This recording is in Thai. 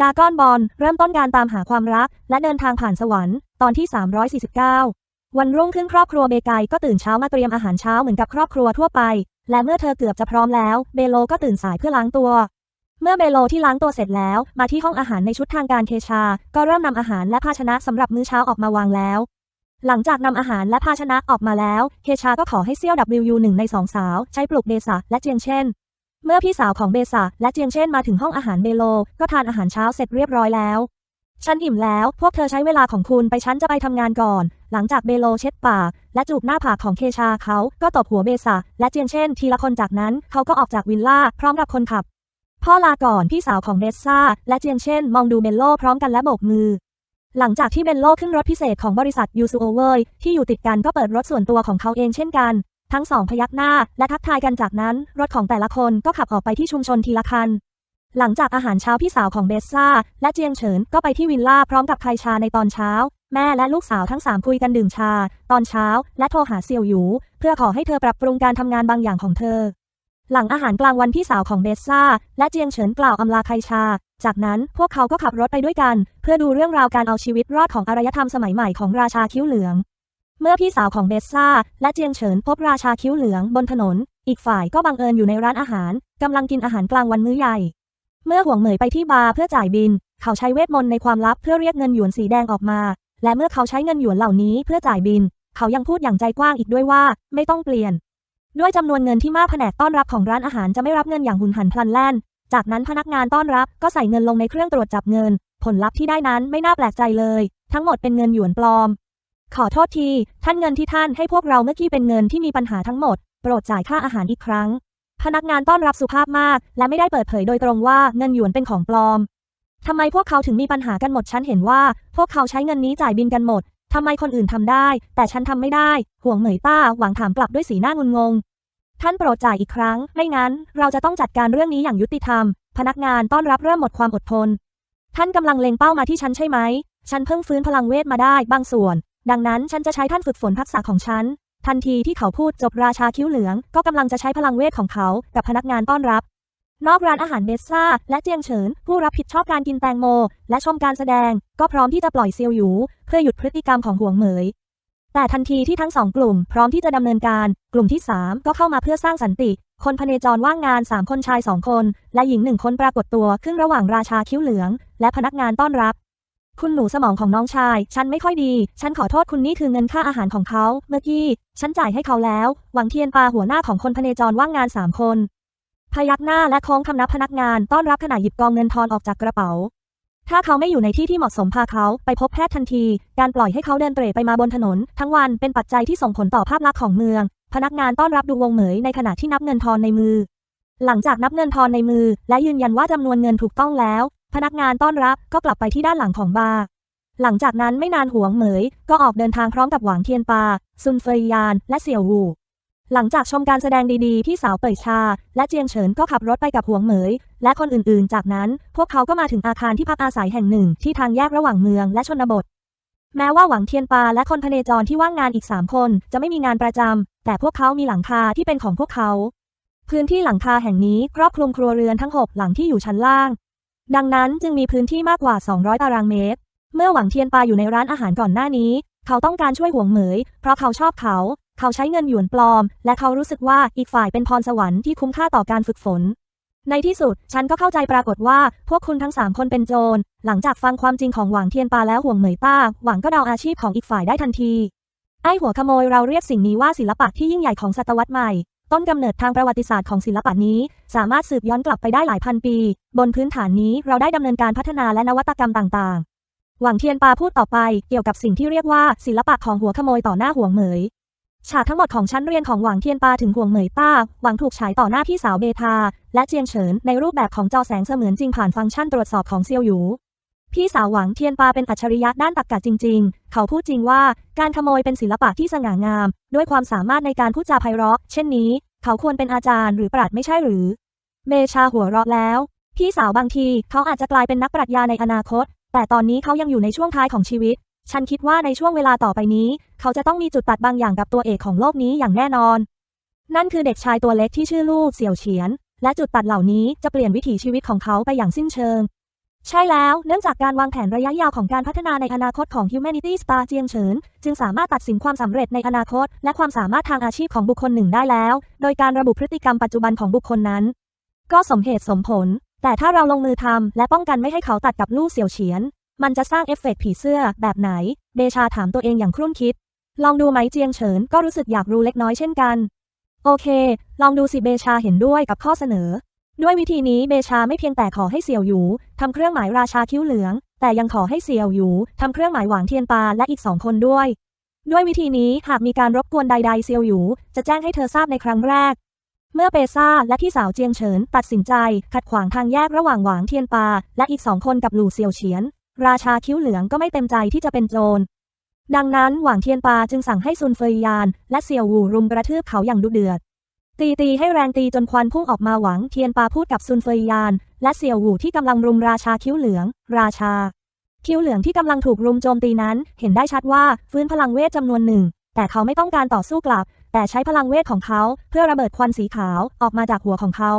ดากอนบอลเริ่มต้นการตามหาความรัก และเดินทางผ่านสวรรค์ตอนที่ 349 วันรุ่งขึ้นครอบครัวเบไกก็ตื่นเช้ามาเตรียมอาหารเช้าเหมือนกับครอบครัวทั่วไป และเมื่อเธอเกือบจะพร้อมแล้ว เบโลก็ตื่นสายเพื่อล้างตัว เมื่อเบโลที่ล้างตัวเสร็จแล้ว มาที่ห้องอาหารในชุดทางการเคชา ก็เริ่มนำอาหารและภาชนะสำหรับมื้อเช้าออกมาวางแล้ว หลังจากนำอาหารและภาชนะออกมาแล้ว เคชาก็ขอให้เซี่ยว W หนึ่งในสองสาว ใช้ปลุกเบสะและเจียงเช่น เมื่อพี่สาวของเบสะและเจียงเช่นมาถึงห้องอาหารเบโล ก็ทานอาหารเช้าเสร็จเรียบร้อยแล้ว ฉันอิ่มแล้ว พวกเธอใช้เวลาของคุณไปฉันจะไปทำงานก่อน หลังจากเบโลเช็ดปากและจูบหน้าผากของเคชาเขา ก็ตบหัวเบสะและเจียงเช่น ทีละคนจากนั้นเขาก็ออกจากวิลล่าพร้อมกับคนขับ พ่อลาก่อนพี่สาวของเบสซ่าและเจียงเช่น มองดูเบโลพร้อมกันและโบกมือหลังจากที่เบลโลขึ้นรถพิเศษของบริษัทยูซูโอเวอร์ที่อยู่ติดกันก็เปิดรถส่วนตัวของเขาเองเช่นกัน ทั้งสองพยักหน้าและทักทายกันจากนั้นรถของแต่ละคนก็ขับออกไปที่ชุมชนทีละคัน หลังจากอาหารเช้าพี่สาวของเบสซ่า และเจียงเฉินก็ไปที่วิลล่าพร้อมกับไคชาในตอนเช้า แม่และลูกสาวทั้งสามคุยกันดื่มชา ตอนเช้า และโทรหาเซียวหยูเพื่อขอให้เธอปรับปรุงการทำงานบางอย่างของเธอ หลังอาหารกลางวันพี่สาวของเบสซ่า และเจียงเฉินกล่าวอำลาไคชา จากนั้นพวกเขาก็ขับรถไปด้วยกัน เพื่อดูเรื่องราวการเอาชีวิตรอดของอารยธรรมสมัยใหม่ของราชาคิ้วเหลือง เมื่อพี่สาวของเบสซ่าและเจียงเฉินพบราชาคิ้วเหลืองบนถนน อีกฝ่ายก็บังเอิญอยู่ในร้านอาหารกำลังกินอาหารกลางวันมื้อใหญ่ เมื่อห่วงเหมยไปที่บาร์เพื่อจ่ายบิน เขาใช้เวทมนต์ในความลับเพื่อเรียกเงินหยวนสีแดงออกมา และเมื่อเขาใช้เงินหยวนเหล่านี้เพื่อจ่ายบิน เขายังพูดอย่างใจกว้างอีกด้วยว่า ไม่ต้องเปลี่ยน ด้วยจำนวนเงินที่มากแผนกต้อนรับของร้านอาหารจะไม่รับเงินอย่างหุนหันพลันแล่น จากนั้นพนักงานต้อนรับก็ใส่เงินลงในเครื่องตรวจจับเงิน ผลลัพธ์ที่ได้นั้นไม่น่าแปลกใจเลย ทั้งหมดเป็นเงินหยวนปลอม ขอโทษที ท่านเงินที่ท่านให้พวกเราเมื่อกี้เป็นเงินที่มีปัญหาทั้งหมด โปรดจ่ายค่าอาหารอีกครั้ง พนักงานต้อนรับสุภาพมาก และไม่ได้เปิดเผยโดยตรงว่าเงินหยวนเป็นของปลอมทำไมพวกเขาถึงมีปัญหากันหมด ฉันเห็นว่า พวกเขาใช้เงินนี้จ่ายบินกันหมดทำไมคนอื่นทำได้ แต่ฉันทำไม่ได้ ห่วงเหมยต้าหวังถามกลับด้วยสีหน้างุนงง ท่านโปรดจ่ายอีกครั้ง ไม่งั้น เราจะต้องจัดการเรื่องนี้อย่างยุติธรรม พนักงานต้อนรับเริ่มหมดความอดทน ท่านกำลังเล็งเป้ามาที่ฉันใช่ไหม ฉันเพิ่งฟื้นพลังเวทมาได้บางส่วน ดังนั้นฉันจะใช้ท่านฝึกฝนทักษะของฉัน ทันทีที่เขาพูดจบราชาคิ้วเหลือง ก็กำลังจะใช้พลังเวทของเขา กับพนักงานต้อนรับ นอกร้านอาหารเบสซ่า และเจียงเฉิน ผู้รับผิดชอบการกินแตงโม และชมการแสดง ก็พร้อมที่จะปล่อยเซียวหยู เพื่อหยุดพฤติกรรมของห่วงเหมย แต่ทันทีที่ทั้งสองกลุ่ม พร้อมที่จะดำเนินการ กลุ่มที่ 3 ก็เข้ามาเพื่อสร้างสันติ คนพเนจรว่างงาน 3 คนชาย 2 คน และหญิงหนึ่งคนปรากฏตัวขึ้นระหว่างราชาคิ้วเหลือง และพนักงานต้อนรับ คุณหนูสมองของน้องชาย ฉันไม่ค่อยดี ฉันขอโทษคุณนี่คือเงินค่าอาหารของเขา เมื่อกี้ ฉันจ่ายให้เขาแล้ว หวังเทียนปาหัวหน้าของคนพเนจรว่างงานสามคน พยักหน้าและโค้งคำนับพนักงานต้อนรับขณะหยิบกองเงินทอนออกจากกระเป๋า ถ้าเขาไม่อยู่ในที่ที่เหมาะสมพาเขาไปพบแพทย์ทันที การปล่อยให้เขาเดินเตร่ไปมาบนถนน ทั้งวันเป็นปัจจัยที่ส่งผลต่อภาพลักษณ์ของเมือง พนักงานต้อนรับดูวงเหมยในขณะที่นับเงินทอนในมือ หลังจากนับเงินทอนในมือ และยืนยันว่าจำนวนเงินถูกต้องแล้ว พนักงานต้อนรับก็กลับไปที่ด้านหลังของบาร์หลังจากนั้นไม่นานหวงเหมย ก็ออกเดินทางพร้อมกับหวางเทียนปา ซุนเฟยยาน และเสี่ยววูหลังจากชมการแสดงดีๆพี่สาวเป่ยชา และเจียงเฉินก็ขับรถไปกับหวงเหมย และคนอื่นๆ จากนั้น พวกเขาก็มาถึงอาคารที่พักอาศัยแห่งหนึ่งที่ทางแยกระหว่างเมืองและชนบท แม้ว่าหวังเทียนปาและคนพเนจรที่ว่างงานอีกสามคนจะไม่มีงานประจำแต่พวกเขามีหลังคาที่เป็นของพวกเขา พื้นที่หลังคาแห่งนี้ครอบคลุมครัวเรือนทั้งหกหลังที่อยู่ชั้นล่าง ดังนั้นจึงมีพื้นที่มากกว่า 200 ตารางเมตร เมื่อหวังเทียนปาอยู่ในร้านอาหารก่อนหน้านี้ เขาต้องการช่วยห่วงเหมย เพราะเขาชอบเขา เขาใช้เงินหยวนปลอม และเขารู้สึกว่าอีกฝ่ายเป็นพรสวรรค์ที่คุ้มค่าต่อการฝึกฝน ในที่สุด ฉันก็เข้าใจปรากฏว่าพวกคุณทั้งสามคนเป็นโจร หลังจากฟังความจริงของหวังเทียนปาแล้วห่วงเหมยต้า หวังก็เดาอาชีพของอีกฝ่ายได้ทันที ไอ้หัวขโมยเราเรียกสิ่งนี้ว่าศิลปะที่ยิ่งใหญ่ของศตวรรษใหม่ ต้นกำเนิดทางประวัติศาสตร์ของศิลปะนี้ สามารถสืบย้อนกลับไปได้หลายพันปี บนพื้นฐานนี้เราได้ดำเนินการพัฒนาและนวัตกรรมต่างๆ หวังเทียนปาพูดต่อไปเกี่ยวกับสิ่งที่เรียกว่าศิลปะของหัวขโมยต่อหน้าห่วงเหมยฉากทั้งหมดของชั้นเรียนของหวังเทียนปาถึงห่วงเหมยต้า หวังถูกฉายต่อหน้าพี่สาวเบทา และเจียงเฉินในรูปแบบของจอแสงเสมือนจริงผ่านฟังก์ชันตรวจสอบของเซียวหยู พี่สาวหวังเทียนปาเป็นอัจฉริยะด้านตรรกะจริง ๆ เขาพูดจริงว่า การขโมยเป็นศิลปะที่สง่างาม ด้วยความสามารถในการพูดจาไพเราะ เช่นนี้ เขาควรเป็นอาจารย์หรือปราดไม่ใช่หรือ เมชาหัวเราะแล้ว พี่สาวบางทีเขาอาจจะกลายเป็นนักปรัชญาในอนาคต แต่ตอนนี้เขายังอยู่ในช่วงท้ายของชีวิต ฉันคิดว่าในช่วงเวลาต่อไปนี้ เขาจะต้องมีจุดตัดบางอย่างกับตัวเอกของโลกนี้อย่างแน่นอน นั่นคือเด็กชายตัวเล็กที่ชื่อลู่เสี่ยวเฉียน และจุดตัดเหล่านี้จะเปลี่ยนวิถีชีวิตของเขาไปอย่างสิ้นเชิง ใช่แล้ว เนื่องจากการวางแผนระยะยาวของการพัฒนาในอนาคตของ Humanity Star เจียงเฉิน จึงสามารถตัดสินความสำเร็จในอนาคต และความสามารถทางอาชีพของบุคคลหนึ่งได้แล้ว โดยการระบุพฤติกรรมปัจจุบันของบุคคลนั้น ก็สมเหตุสมผล แต่ถ้าเราลงมือทำและป้องกันไม่ให้เขาตัดกับลู่เสี่ยวเฉียน มันจะสร้างเอฟเฟกต์ผีเสื้อแบบไหน เดชาถามตัวเองอย่างครุ่นคิด ลองดูไหมเจียงเฉินก็รู้สึกอยากรู้เล็กน้อยเช่นกัน โอเค ลองดูสิเบชาเห็นด้วยกับข้อเสนอ ด้วยวิธีนี้เบชาไม่เพียงแต่ขอให้เสี่ยวหยูทำเครื่องหมายราชาคิ้วเหลือง แต่ยังขอให้เสี่ยวหยูทำเครื่องหมายหวางเทียนปาและอีกสองคนด้วย ด้วยวิธีนี้หากมีการรบกวนใดๆเซียวหยูจะแจ้งให้เธอทราบในครั้งแรก เมื่อเปซ่าและพี่สาวเจียงเฉินตัดสินใจ ขัดขวางทางแยกระหว่างหวางเทียนปาและอีกสองคนกับหลู่เซียวเฉียน ราชาคิ้วเหลืองก็ไม่เต็มใจที่จะเป็นโจรดังนั้นหวางเทียนปาจึงสั่งให้ซุนเฟยยานและเสี่ยวหวูรุมกระทืบเขาอย่างดุเดือด ตีตีให้แรงตีจนควันพุ่งออกมาหวังเทียนปาพูดกับซุนเฟยยาน และเสี่ยวหูที่กำลังรุมราชาคิ้วเหลือง ราชา คิ้วเหลืองที่กำลังถูกรุมโจมตีนั้น เห็นได้ชัดว่าฟื้นพลังเวทจำนวนหนึ่ง แต่เขาไม่ต้องการต่อสู้กลับ แต่ใช้พลังเวทของเขา เพื่อระเบิดควันสีขาวออกมาจากหัวของเขา